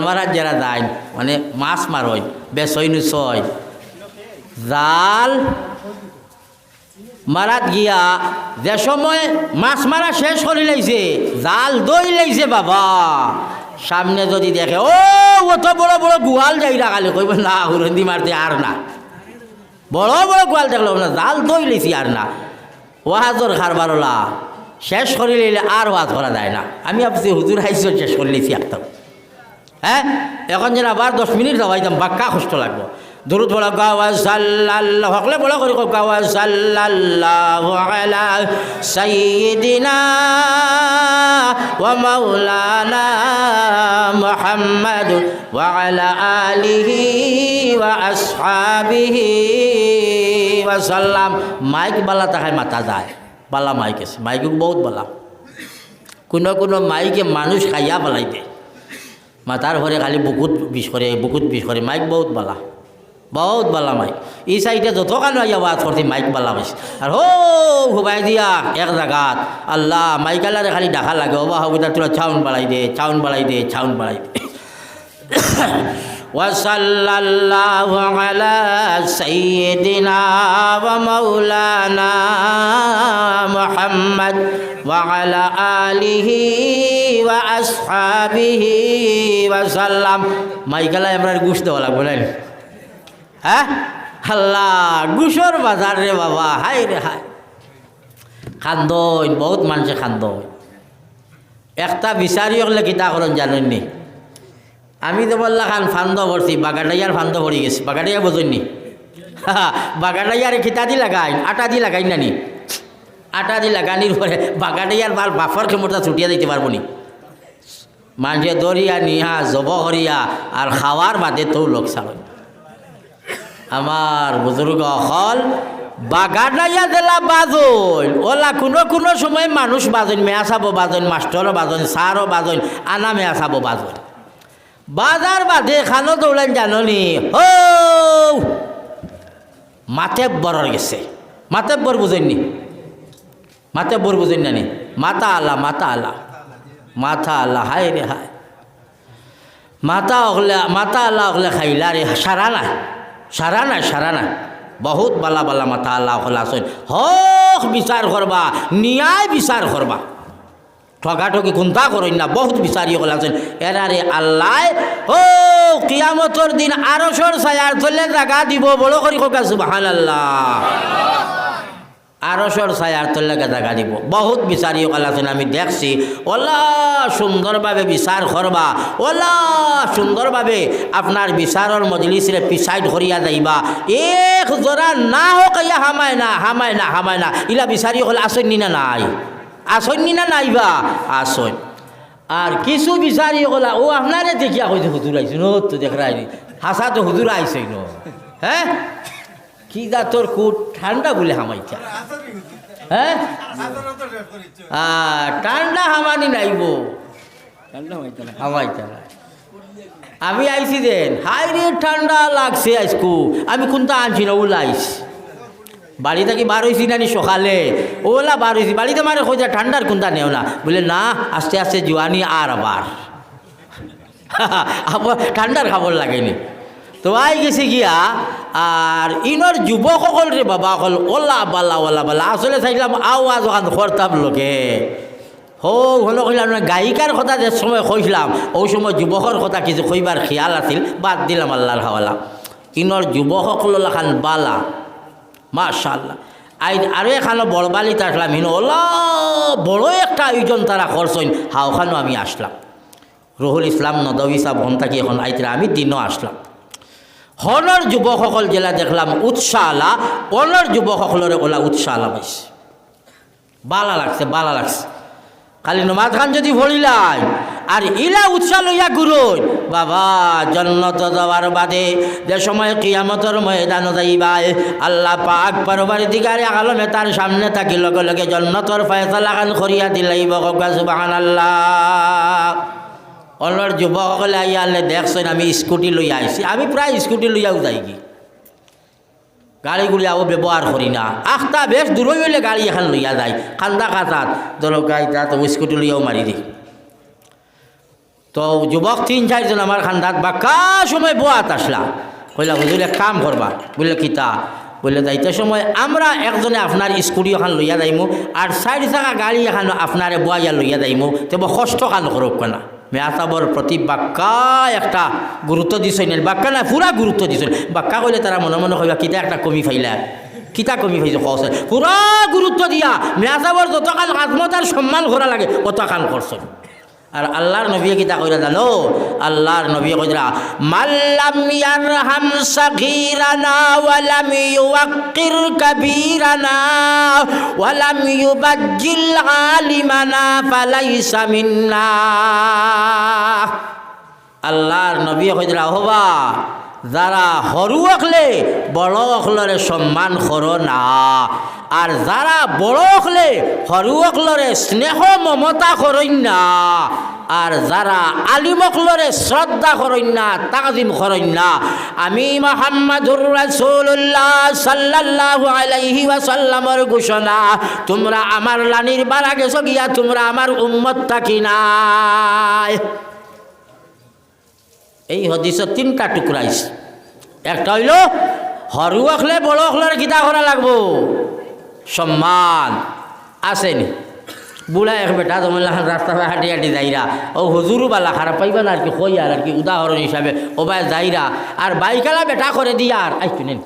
মারার যারা যায় মানে মাছ মারয় বেসইনু ছয়। জাল মারাত গিয়া যে সময় মাছ মারা শেষ করে লাইছে, জাল দই লাইছে বাবা। সামনে যদি দেখে, ও, অত বড় বড় গুহাল যাই রাখালে কইব না, হুরন্দি মারতে আর না। বড় বড় গোয়াল দেখল, না, জাল দই লাইছি আর না। ওয়াহাজর খারবারলা শেষ করে লইলে আর ওয়াজ করা যায় না। আমি ভাবছি, হুজুর হাইস শেষ করে লিছি একদম। হ্যাঁ? এখন যেন আবার দশ মিনিট যাওয়াইতাম বাক্কা কষ্ট লাগবো। দূরত বলা গাওয়া সাল্লাল্লাহ হকলে বলা করি গাওয়া সাল্লাল্লাহু আলা সাইয়্যিদিনা ওয়া মাওলানা মুহাম্মদ ওয়া আলা আলিহি ওয়া আসহাবিহি ওয়া সাল্লাম। মাইক বালা তাহাই মাথা যায়, বালা মাইক আছে। মাইক বহুত বালা। কোনো কোনো মাইকে মানুষ খাইয়া পেলাই দেয় মাথার ঘরে খালি বুকুত বিষ করে বুকুত বিষ করে মাইক বহুত বালা বহুত বালা মাইক এই সাইডে যত কানো আইয়া বাদ করছি মাইক বালা পাইছে আর হো হুবাই দিয়া এক জায়গাত আল্লাহ মাইকালারে খালি ডাকা লাগে অবা হবিতা তোরা চাউন বাড়াই দে চাউন বাড়াই দে চাউন বাড়াই দে وصلى الله على سيدنا ومولانا محمد وعلى آله وأصحابه وسلم মাইকালা আমরা গুছ দেওয়া লাগবে না হ্যাঁ আল্লাহ গুসর বাজার রে বাবা হাই রে হাই খান্দন বহুত মানুষে খান্দন একটা বিচারি হলে কিতা করেন জানেননি আমি তো বললা খান ফান্দ ভরছি বাগাটাইয়ার ফান্দ ভরি গেছি বাগাটাইয়া বোঝেননি বাগাটাইয়ার খিতা দি লাগাই আটা দি লাগাই নানি আটা দি লাগানির পরে বাগাটাইয়ার বাল বাফর ক্ষমতা ছুটিয়া দিতে পারব নি। মানুষে দরিয়া নিহা, জব করিয়া আর খাওয়ার বাদে তো লোক চালয় আমার বুজুর্গ অকল বাগানাইয়া দিলা বাজইন ওলা কোনো কোনো সময় মানুষ বাজইন মেয়া চাব বাজইন মাষ্টরও বাজইন সারও বাজইন আনা মেয়া চাব বাজইন বাজার বাদে খানো দৌড়ান জাননি হো! মাথে বড় গেছে। মাথে বর বুঝেননি মাথে বর বুঝেন নানি মাথা আল্লাহ মাতা আল্লাহ। মাথা আল্লাহ, হায় রে হায়। মাথা অগলে, মাথা আল্লাহ অগলে খাইলা রে, সারা নাই। সারা নাই সারা নাই। বহুত বালা বালা মাথা আল্লাহ অগলে আসেন হক বিচার করবা ন্যায় বিচার করবা ঠগাঠকি খুন্তা করেন না, বহুত বিচারি হল আছেন। এরারে আল্লাহ ও কিয়ামতর দিন আরসর ছায়ার ধরলে জাগা দিব। বড় করি কোকা সুবাহান আল্লাহ আরসর ছায়ার তল্লাকে জাগা দিব। বহুত বিচারি হল আছেন আমি দেখছি। ওলা সুন্দরভাবে বিচার করবা। ওলা সুন্দরভাবে আপনার বিচারর মজলিসরে পিছাইড করিয়া যাইবা। এক জোড়া না হোক ইয়া হামায় না হামায় না হামায় না। ইলা বিচারি হল আসেন নি না নাই? আসনি না নাইবা আসন। আর কিছু বিচারি গলা ও আপনারে দেখিয়া কইছে, হুজুর আইছে নো, তো দেখরাই হাসা তো হুজুর ন। হ্যাঁ? কি যা তোর কুট? ঠান্ডা বলে হামাইছা হ্যাঁ? ঠান্ডা হামানি নাইব হামাইতা না। আমি আইছি দেন। হাই রে ঠান্ডা লাগছে আজকু। আমি কোনটা আনছি না ওলাইছি বাড়ি থেকে বার হয়েছি নানি সকালে? ওলা বার হয়েছি বাড়িতে মারে খোঁজা ঠান্ডার কোনটা নেও না। বলে না আস্তে আস্তে জোয়ানি আর আবার ঠান্ডার খাবার লাগেনি। তো আই গেছে গিয়া, আর ইনর যুবকসকল রে বাবা সকল ওলা বালা ওলা বালা। আসলে চাইলাম আওয়াজ ওখান করতাম লোকে। হো হলো কইলাম গায়িকার কথা যে সময় কইলাম ওই সময় যুবকর কথা কিছু কইবার খেয়াল আছিল, বাদ দিলাম আল্লাহর হাওয়ালা ইনর যুবকসকল খান বালা মাশাল্লাহ আই আরও এখানো বড়বালিতে আসলাম হিনো ওলা বড় একটা আয়োজন তারা করছেন হাওখানো আমি আসলাম। রহুল ইসলাম নদবী সাহ ভন্তাকি এখন আইতরা আমি দিনও আসলাম। হনর যুবকসকল জেলা দেখলাম উৎসাহ আলা অনর যুবকসকলরে ওলা উৎসাহ আলা পাইছে। বালা লাগছে বালা লাগছে। খালি নমাজ খান যদি ভরিলাই আর ইলা উৎসাহ লইয়া গুরুন বাবা, জন্নত যাওয়ার বাদে যে সময় কিয়ামতর ময়দান যাইবাই, আল্লাহ পাক পরবার দিগারে আলমে তার সামনে থাকি, লগে লগে জন্নতর ফয়সলা খান করিয়া দিলাইব ককা সুবাহান আল্লাহ অন্যর যুবকসকলে আইয়ালে দেখছেন আমি স্কুটি লইয়া আইছি আমি প্রায় স্কুটি লইয়াও কি গাড়িগুলি আও ব্যবহার করি না। আখটা বেশ দূরই হইলে গাড়ি এখন লইয়া যায় খান্দা খাতাত দরকার তা তো স্কুটি লইয়াও মারি দিই তো যুবক তিন চারজন আমার খান্দাত বাক্কা সময় বোয়াত আসলা কইলা এক কাম করবা বললে কিতা? বললে যাইতে সময় আমরা একজনে আপনার স্কুটি এখন লইয়া যাইমু আর চারি চাকা গাড়ি এখন আপনারে বয়াইয়া লইয়া যাইমু তেব কষ্ট কান করুক কেনা। মেয়াতাবর প্রতি বাক্কা একটা গুরুত্ব নাই বাক্কা না পুরা গুরুত্ব দিছে বাক্কা কইলে তারা মনে মনে কইবা, কিতা একটা কমি ফাইলা? কিতা কমি ফাইছে? কছে পুরা গুরুত্ব দিয়া। মেয়াতাবর যতকাল আত্মতার সম্মান করা লাগে অতকাল করছেন আর আল্লাহর নবী কিতা কইরা জানো? আল্লাহর নবী কইরা মাল্লাম ইয়ারহাম সাগীরানা ওয়া লাম ইউওয়াক্কির কাবীরানা ওয়া লাম ইউবাজ্জিল আলিমানা ফালাইসা মিন্না। আল্লাহর নবী কইরা হবা যারা সৰু অখলে বড় অখলরে সম্মান কর না। আর যারা বড় অখলে সৰু অখলরে স্নেহ, মমতা করইন না। আর যারা আলিম অখলরে শ্রদ্ধা করইন না তাকজিম করইন না। আমি মোহাম্মদুর রাসূলুল্লাহ সাল্লাল্লাহু আলাইহি ওয়াসাল্লামের ঘোষণা, তোমরা আমার লানির বারা গেছো গিয়া তোমরা আমার উম্মত থাকি নাই। এই হদিসের তিনটা টুকরাইস একটা হইল সৰু অখলে বড় অখলের কিতা করা লাগবো? সম্মান। আসেনি। বুড়া এক বেটা তোমার রাস্তা পা হাঁটি হাঁটি যাইরা। ও হুজুরু বালা খারাপ পাইবা না আর কি কই আর কি উদাহরণ হিসাবে ও ভাই যাইরা। আর বাইকালা বেটা করে দিয়া আর, আই শুনেন।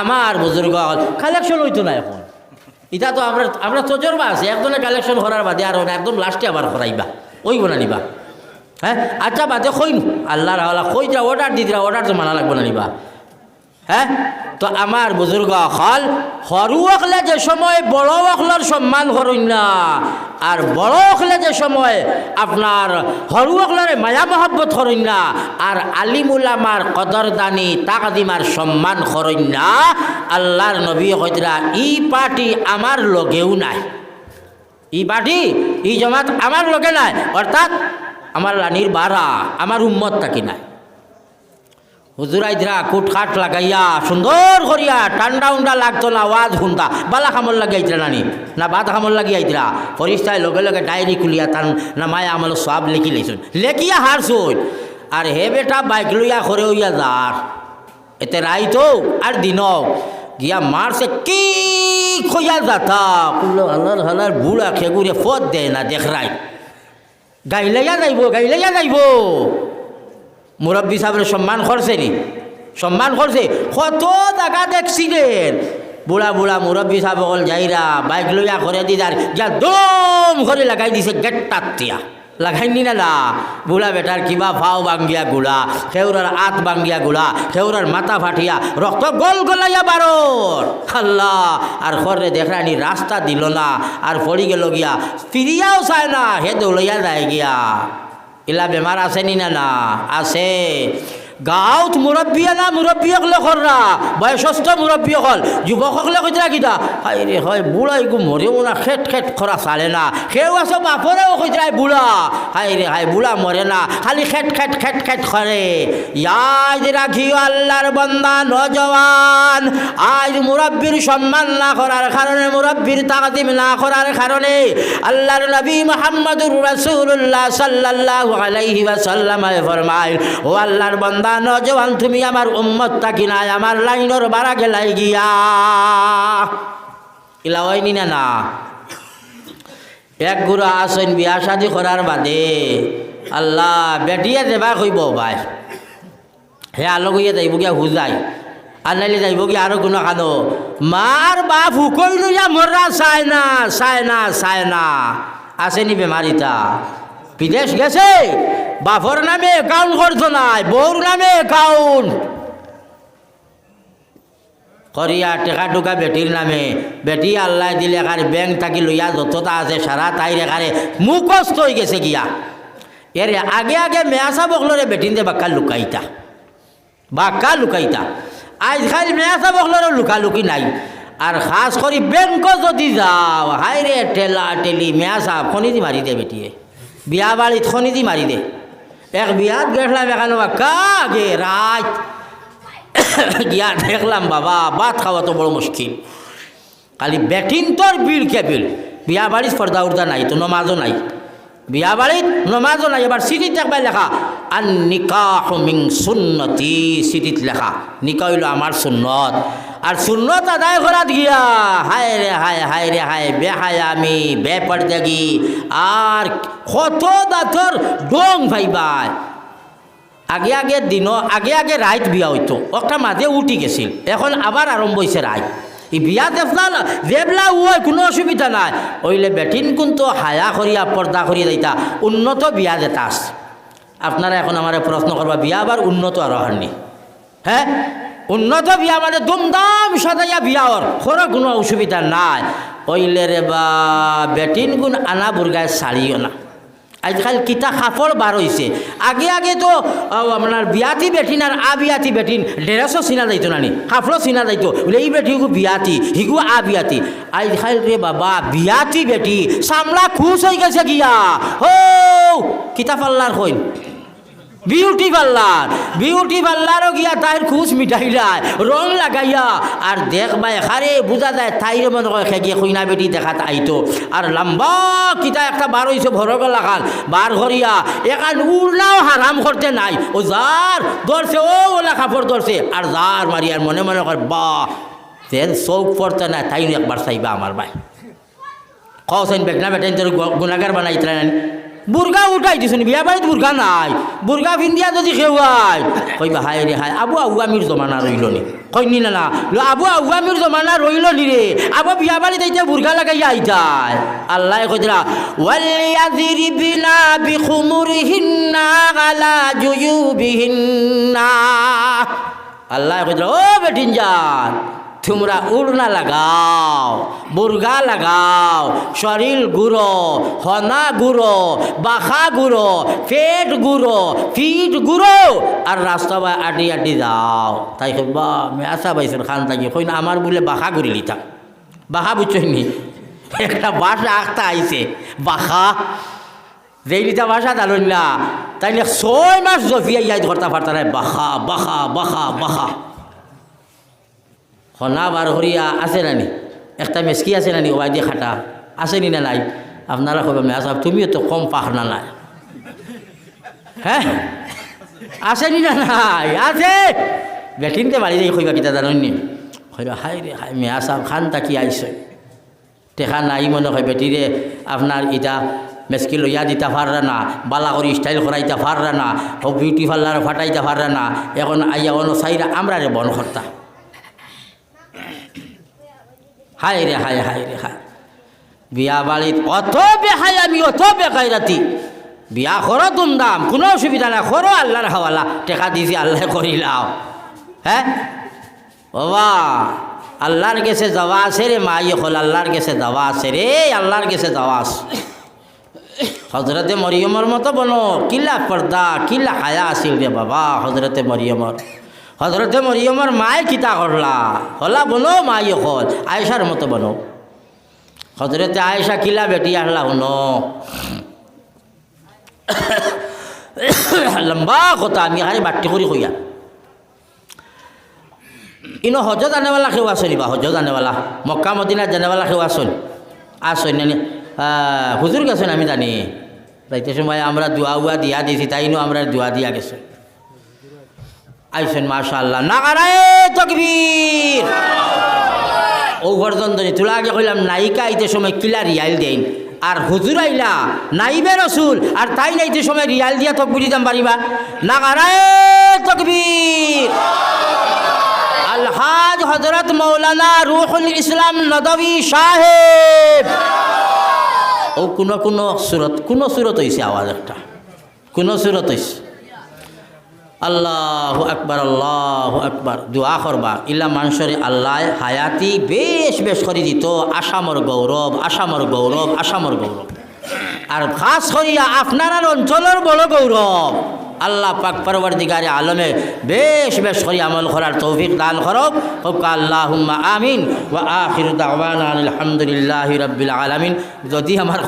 আমার বুজুর্গ কালেকশন হইতো না এখন। এটা তো আমরা আমরা তজরবা আছে একজনে কালেকশন করার বাদে আর একদম লাস্টে আবার করাইবা। ওই বনা নিবা। হ্যাঁ? আচ্ছা বাদে কইন আল্লাহ রাহলা কই দিরা অর্ডার দি দিরা অর্ডার তো মানা লাগবে না নিবা। হ্যাঁ? তো আমার বুজুর্গ হল সরু অকলে যে সময়, বড় অকলের সম্মান করুন না। আর বড় অকলে যে সময়, আপনার সরু অকলের মায়া মহব্বত করুন না। আর আলিমুলামার কদরদানি তাকদিমার সম্মান করুন না। আল্লাহর নবী কইতরা ই পার্টি আমার লগেও নাই। ই পার্টি ই জমাত আমার লগে নাই। অর্থাৎ আমার লানির বাড়া আমার উম্মত থাকি নাই। হুজুরাই দিরা কুট খাট লাগাইয়া সুন্দর করিয়া ঠান্ডা উন্ডা লাগতো না ওয়াজ শুনতা। বালা খামল লাগি আইতরা নানি না বাদ খামল লাগি আইতরা। ফরিস্তায় লগে লগে ডায়েরি খুলিয়া তার না মায়া আমল সব লিখি লাইছুন লেখিয়া হারছুন আর হে বেটা বাইক লইয়া করে হইয়া যার। এতে রাইতো আর দিনও গিয়া মারছে কি খইয়া যাতা। কুল্লো হালার বুড়া খেগুড়ে ফত দেয় না দেখরাই গাইলাইয়া যাইব গাইলাইয়া যাইব মুরব্বী সাহেবের সম্মান করছে নি? সম্মান করছে? কত জায়গা অ্যাক্সিডেন্ট বুড়া বুড়া মুরব্বী সাহেব যাইরা বাইক লইয়া করে দিদার যা দম করে লাগাই দিছে গেটটাত তিয়া লাগাইনি না না বুড়া বেটার কিবা ফাও বাঙ্গিয়া গুলা সেউরার আত বাঙ্গিয়া গুলা সেউরার মাথা ফাটিয়া রক্ত গোল গলাইয়া বারোর। খাল্লা, আর খরে দেখরানি রাস্তা দিল না, আর পড়ি গেল গিয়া, ফিরিয়াও চায় না হে দৌলাইয়া যায় গিয়া। ইলা বেমার আছে নি না না আছে। গাঁৱত মুৰব্বী না মুৰব্বীসকলে কৰৰা বয়সস্থ মুৰব্বীসকল যুৱকসকলে কৈছিলা হাই ৰে হয়, বুঢ়া একো মৰেও না খেট খেট খৰা চালে না। সেও আছে, বাপৰেও কৈছিলা বুঢ়া। হাই ৰে হাই বুঢ়া মৰে না, খালি খেট খেট খেট খেট কৰে ইয়াজ রাখি আল্লাহর বন্দা নজওয়ান। আজ মুরব্বীর সম্মান না করার কারণে মুরব্বীর তাকদিম না করার কারণে আল্লাহর নবী মোহাম্মদুর রাসূলুল্লাহ সাল্লাল্লাহু আলাইহি ওয়াসাল্লাম ফরমায়, ও আল্লাহর বন্দা নজওয়ান, তুমি আমার উম্মত থাকি নাই আমার লাইনের বাড়া গেলাই গিয়া। হয়নি না না। এক গুড়া আসেন বিয়া শাদি করার বাদে। আল্লাহ বেটিয়ে দেবা কইব ভাই। হে আলো গিয়ে যাইব গিয়া হুজাই আর নাইলে যাইব গিয়া আরও কোনো কানো। মার বাপ হুকই লইয়া মররা চায় না চায় না চায় না আসেনি বেমারিটা। বিদেশ গেছে। বাপর নামে একাউন্ট করতো নাই বউর নামে একাউন্ট করিয়া টেকা টুকা বেটির নামে। বেটি আল্লাহ দিলে এখানে ব্যাংক থাকি লইয়া যতটা আছে সারা তাই রেখারে মুখস্থ হয়ে গেছে গিয়া। এরে আগে আগে মেয়াসা বকলরে বেটিন দে বাক্কা লুকাইতা। বাক্কা লুকাইতা। আজ খালি মেয়াসা বকলরে লুকালুকি নাই। আর খাস করি ব্যাংক যদি যাও হাই রে টেলা টেলি মেয়াসা দি মারি দে বেটিয়ে। বিয়া বাড়ি থনি দি মারি দে। এক বিয়াত গেছলাম এখানে বাক্কা আগে রাত গিয়া দেখলাম, বাবা, ভাত খাওয়া তো বড় মুশকিল। খালি বেটিন তোর বিল কে বিল বিয়া বাড়ির পর্দা উর্দা নাই, তো নমাজও নাই। বিয়া বাড়িত নমাজও নাই, এবার সিটিত দেখবাই লেখা। আর নিকাহ মিং সুন্নতি সিটিত লেখা। নিকা হইল আমার সুন্নত। আর সুন্নত আদায় করাত গিয়া, হায় রে, হায় হায় রে, হায় বে হায় আমি বে পর্দাগি আর কত দাঁতর ডং ভাইবাই। আগে আগে দিন আগে আগে রাইত বিয়া হইতো। একটা মাঝে উঠি গেছিল। এখন আবার আরম্ভ হয়েছে রাইত। এই বিয়া দেখলা না দেবলা ওই কোনো অসুবিধা নাই। ওইলে বেটিন কিন্তু হায়া করিয়া, পর্দা করিয়া দিতা, উন্নত বিয়া যেতাস আপনারা এখন আমার প্রশ্ন করবা, বিয়া আবার উন্নত আর হ্যাঁ উন্নত বিয়া মানে দুমদাম সাজাইয়া বিয়া ওর কোনো কোনো অসুবিধা নাই। ওইলে রে বা, বেটিন গুণ আনা বুর্গায় শাড়িও না। আজকাল কিতা সাফল বার হয়েছে আগে আগে তো আপনার বিয়াতি বেটিন আর আ বিয়াতি বেটিন ড্রেসও চিনা যাইতো নানি সাফলও চিনা যাইতো। বলে, এই বেটি হিগু বিয়াতি হিগু আ বিয়াতি। আজকাল রে বাবা, বিয়াতি বেটি সামলা খুশ হয়ে গেছে গিয়া। হো, কিতা পাল্লার কইন। বিউটি পার্লার, বিউটি পার্লারও গিয়া তাইর খুশ মিঠাইলাই রং লাগাইয়া। আর দেখবা এখারে বুঝা যায়, তাইর মনে করে খেগিয়ে খুইনা বেটি দেখাত আইতো। আর লম্বা কিতা একটা বার হইছে ভরগ লাগাল বার করিয়া এখান উড়লাও হারাম করতে নাই। ও যার ধরছে, ও ওলা কাপড় ধরছে, আর যার মারি, আর মনে মনে কর বা তেল চৌক পড়তে না তাই একবার চাইবা আমার ভাই। কসেন বেগনা বেটেন তোর গুণাগার বানাইতে বুর্গা উঠাই দিছেন বিয়া বাড়িত বুর্গা নাই। বুর্গা ফিন্দিয়া যদি খেওয়াই কইবা হাই রে হাই আবু আউয়ামির জমানা রইল নি। কইনি না না আবু আউয়ামির জমানা রইল নি রে। আবু বিয়া বাড়িত এইটা বুর্গা লাগাইয়া আইতাই আল্লাহ কইরা ওয়ালিয়াযরিবিনা বিখুমুরিহিন্না আলা জুয়ুবিহিন্না। আল্লাহ কইরা ও বেটিন যান তোমরা উড়না লাগাও বুর্গা লাগাও, শরীর গুঁড়ো, হনা গুঁড়ো, বাখা গুঁড়ো, পেট গুঁড়ো, ফিট গুঁড়ো আর রাস্তা বা আডি আডি যাও তাই বা মেয়াসা বাইসের খান থাকি। কই না আমার বলে বাখা ঘুরি লিতাম বাখা বুঝছনি একটা বাসা আঁকতা আইছে, বাখা। যেইটা ভাষা জানুন না, তাইলে ছয় মাস জফিয়া ইয়াই ধরতা পারতা নাই, বাখা বাখা বাখা বাখা। হনা বার হরিয়া আছে নানি একটা মেসকি আছে নানি ওবাই দিয়ে খাটা। আছে নি না নাই? আপনারা কবে মেয়া সাহেব তুমিও তো কম পাহ না নাই। হ্যাঁ আছে নি না নাই? আছে! বেটিনতে বাড়ি যাই কইবা কিতা জানুন নি? কইবা, হাই রে, হাই মেয়া সাহেব খান তাকি আইসই টেকা নাই মনে হয় বেটিরে আপনার ইটা মেসকি লইয়া দিতে পাররা না বালা করে স্টাইল করাইতে পাররা না বিউটি পার্লার ফাটাইতে পাররা না, এখন আইয়া অন্য সাইরা আমরা রে বন কর্তা হাই রে, হায় হাই রে হাই বিয়া বাড়িত অত বেহাই আমি অত বেকাই রাতি বিয়া করো দুমদাম কোনো অসুবিধা নাই করো আল্লাহর হাওয়ালা টেকা দিছি আল্লাহ করিলাও হ্যাঁ বাবা আল্লাহর গেছে যাওয়া আছে রে মা ইয়ে হল আল্লাহর গেছে যাওয়া আছে রে আল্লাহর গেছে যাওয়া আছে। হজরতে মরিয়মর মতো বনো, কিলা পর্দা কিলা হায়া আছিল রে বাবা হজরতে মরিয়মর হজরতে মরিয়মর মায়ে কিতা করলা? হলা বনো মা ইয়ে হল আয়েশার মতো বনো। হজরতে আয়েশা কিলা বেটি আহলা শুনো। লম্বা কথা, আমি খালি বাট্টি কৰি কইয়া ইনো হজ জানেৱালা সেৱা আছনি বা হজ জানেৱালা মক্কা, মদিনাত জানেৱালা সেৱা আসন আসন নানি হুজুর গেছেন আমি জানি। যাইতে সময় আমরা দোয়া উয়া দিয়া দিছি, তাইনো আমরা দোয়া দিয়া গেছে আইসেন মাশা আল্লাহ নাগারায় তকবীর। ও পর্যন্ত তোলা আগে কইলাম, নায়িকা আইতে সময় কিলা রিয়াল দেন আর হুজুর আইলা, নাইবে রসুল, আর তাই নাইতে সময় রিয়াল দিয়া তকবির দিতাম পারিবা। নাগারায় তকবীর। আলহাজ হজরত মৌলানা রুহুল ইসলাম নদবী সাহেব। ও কোনো কোনো সুরত কোনো সুরত হয়েছে আওয়াজ একটা। কোনো সুরত হয়েছে আল্লাহ আকবার আল্লাহ আকবার। দোয়া করবা। ইলা মানুষরে আল্লাহ, হায়াতি বেশ বেশ করে দিত। আসামর গৌরব আসামর গৌরব আসামর গৌরব। আর খাস করিয়া আপনার অঞ্চলের বড় গৌরব। আল্লাহ পাক পরবর দিগারে আলমে বেশ বেশ করি আমল করার তৌফিক দান করব হোক আল্লাহ আমিন। আলহামদুলিল্লাহ রব্বিল আলমিন। যদি আমার